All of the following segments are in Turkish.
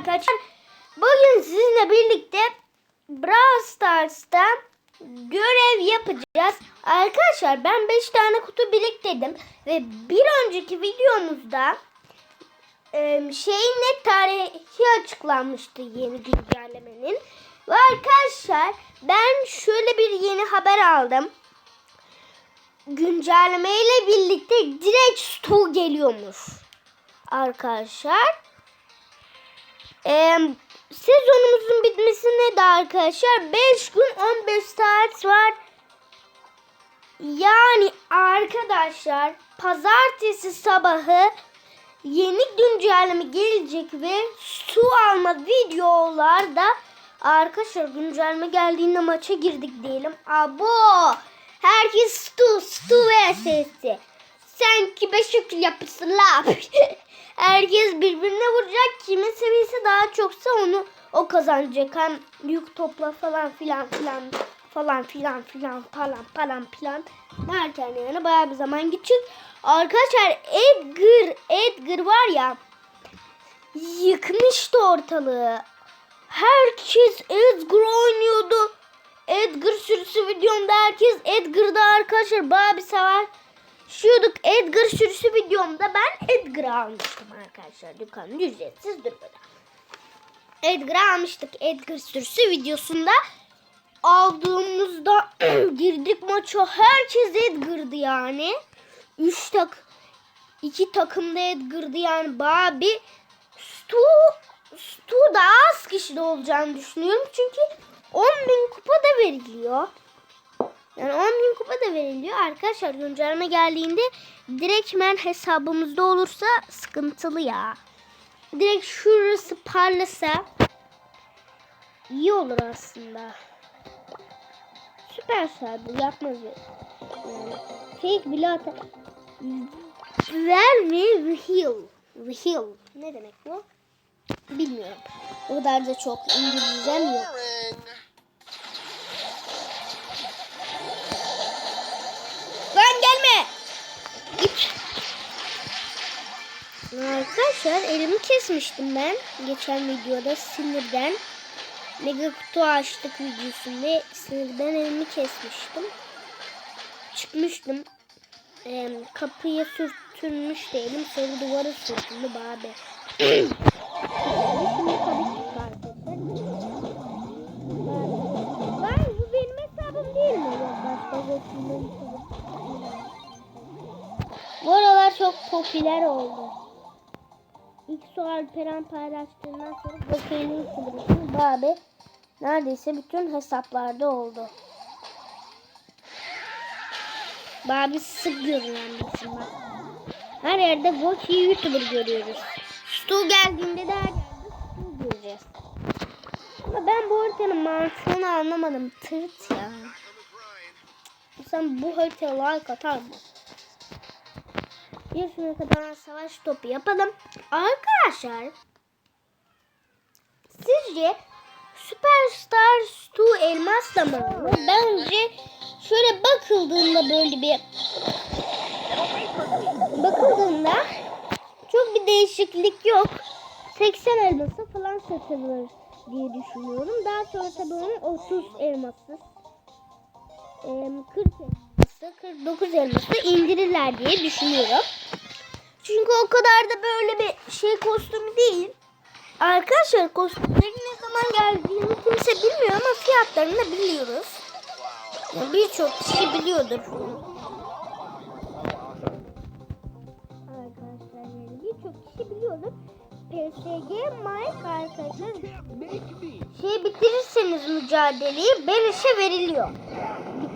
arkadaşlar. Bugün sizinle birlikte Brawl Stars'ta görev yapacağız. Arkadaşlar ben 5 tane kutu biriktirdim. Ve bir önceki videomuzda şeyin net tarihi açıklanmıştı yeni güncellemenin. Ve arkadaşlar ben şöyle bir yeni haber aldım. Güncelleme ile birlikte direkt stoğu geliyormuş. Arkadaşlar. Ee, sezonumuzun bitmesine de arkadaşlar 5 gün 15 saat var. Yani arkadaşlar pazartesi sabahı yeni güncelleme gelecek ve su alma videolarda arkadaşlar güncelleme geldiğinde maça girdik diyelim. Abo herkes stu stu vs. Sen kime şekil yapısın la? herkes birbirine vuracak. Kimin seviyesi daha çoksa onu o kazanacak. Hem yük topla falan filan filan falan filan filan falan falan filan derken yani bayağı bir zaman geçecek. Arkadaşlar Edgar Edgar var ya yıkmıştı ortalığı. Herkes Edgar oynuyordu. Edgar sürüsü videomda herkes Edgar'da arkadaşlar bayağı bir sever. Şuyorduk Edgar sürüsü videomda ben Edgar'ı almıştım arkadaşlar dükkanın ücretsiz durmadan. Edgar'ı almıştık Edgar sürüsü videosunda aldığımızda girdik maça herkes Edgar'dı yani. Üç tak iki takımda Edgar'dı yani bayağı bir Stu, Stu da az kişide olacağını düşünüyorum. Çünkü 10 bin kupa da veriliyor. Yani 10 bin kupa da veriliyor. Arkadaşlar güncelleme geldiğinde direktmen hesabımızda olursa sıkıntılı ya. Direkt şurası parlasa iyi olur aslında. Süper bu yapmaz. Yani fake bile atar. Ver mi reheal? Reheal. Ne demek bu? Bilmiyorum. O kadar da çok İngilizcem yok. Git. Arkadaşlar elimi kesmiştim ben. Geçen videoda sinirden. Mega kutu açtık videosunda sinirden elimi kesmiştim. Çıkmıştım. Ee, kapıya sürtünmüş değilim. Sonra duvara sürtündü babe. Şimdi bu benim hesabım değil mi? Başka hesabım. Çok popüler oldu. İlk su Alperen paylaştığından sonra Bakay'ın kıbrısın Babe neredeyse bütün hesaplarda oldu. Babi sık görülen bir bak. Her yerde Voki YouTuber görüyoruz. Stu geldiğinde de her yerde Stu göreceğiz. Ama ben bu haritanın mantığını anlamadım. Tırt ya. Sen bu haritaya like atar mı? Şuna kadar savaş topu yapalım. Arkadaşlar sizce Superstar Stu elmasla mı? alınır? Bence şöyle bakıldığında böyle bir bakıldığında çok bir değişiklik yok. 80 elması falan satılır diye düşünüyorum. Daha sonra tabii onun 30 elması, em, 40 elması, 49 elması indirirler diye düşünüyorum. Çünkü o kadar da böyle bir şey kostümü değil. Arkadaşlar kostümlerin ne zaman geldiğini kimse bilmiyor ama fiyatlarını da biliyoruz. Yani Birçok kişi biliyordur. Arkadaşlar yani birçok kişi biliyordur. PSG Mike arkadaşlar şey bitirirseniz mücadeleyi beleşe veriliyor.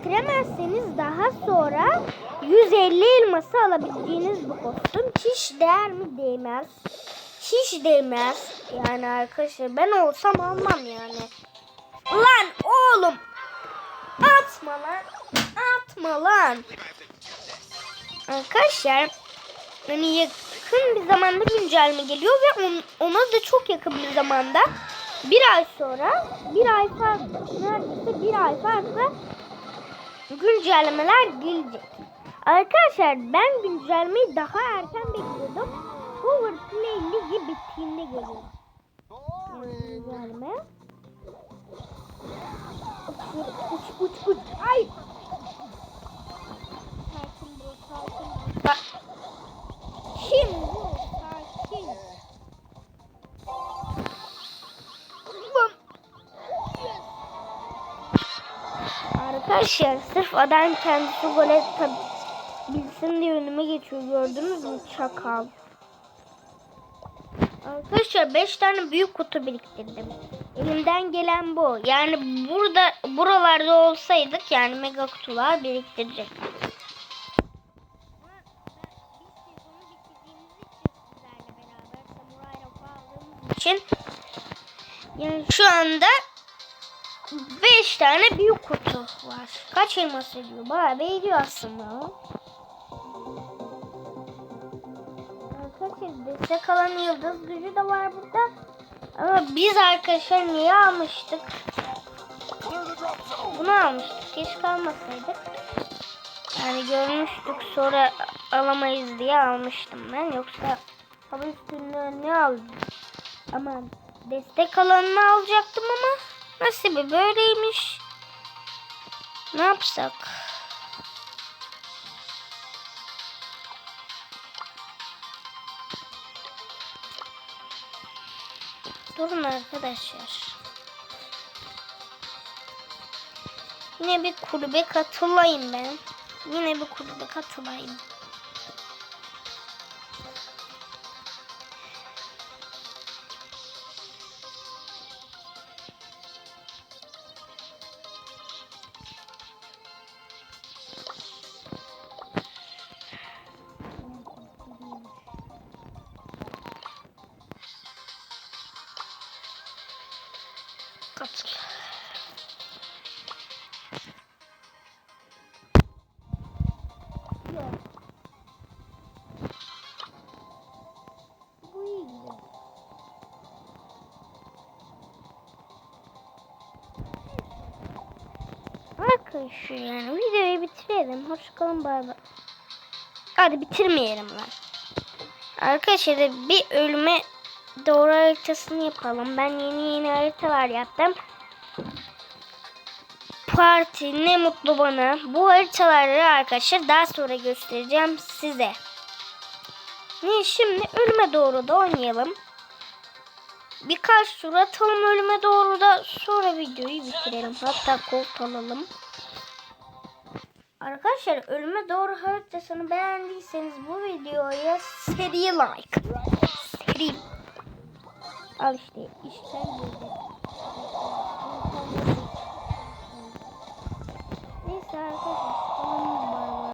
Bitiremezseniz daha sonra 150 elması alabileceğiniz bu kostüm hiç değer mi değmez. Hiç değmez. Yani arkadaşlar ben olsam almam yani. Lan oğlum atma lan atma lan. Arkadaşlar hani yakın bir zamanda güncelleme geliyor ve on, ona da çok yakın bir zamanda bir ay sonra bir ay farklı neredeyse bir ay farklı güncellemeler gelecek. Arkadaşlar ben güncellemeyi daha erken bekliyordum. Power Play Ligi bittiğinde geliyor. güncelleme. Uç uç uç. Ay. Arkadaşlar sırf adam kendisi gol bilsin diye önüme geçiyor. Gördünüz mü? Çakal. Arkadaşlar 5 tane büyük kutu biriktirdim. Elimden gelen bu. Yani burada buralarda olsaydık yani mega kutular biriktirecektik. için yani şu anda 5 tane büyük kutu var. Kaç elmas ediyor? Bayağı bir ediyor aslında. Arkadaşlar destek alan yıldız gücü de var burada. Ama biz arkadaşlar niye almıştık? Bunu almıştık. Geç kalmasaydık. Yani görmüştük sonra alamayız diye almıştım ben. Yoksa hava üstünlüğü ne aldım? Aman destek alanını alacaktım ama nasibi böyleymiş. Ne yapsak? Durun arkadaşlar. Yine bir kulübe katılayım ben. Yine bir kulübe katılayım. Yok. Yani videoyu bitirelim. Hoşçakalın bay bay. Hadi bitirmeyelim lan. Arkadaşlar bir ölüme doğru haritasını yapalım. Ben yeni yeni haritalar yaptım. Parti ne mutlu bana. Bu haritaları arkadaşlar daha sonra göstereceğim size. Ne şimdi ölüme doğru da oynayalım. Birkaç tur atalım ölüme doğru da sonra videoyu bitirelim. Hatta kolt alalım. Arkadaşlar ölüme doğru haritasını beğendiyseniz bu videoya seri like. Seri. Al işte işten girdi. 三二开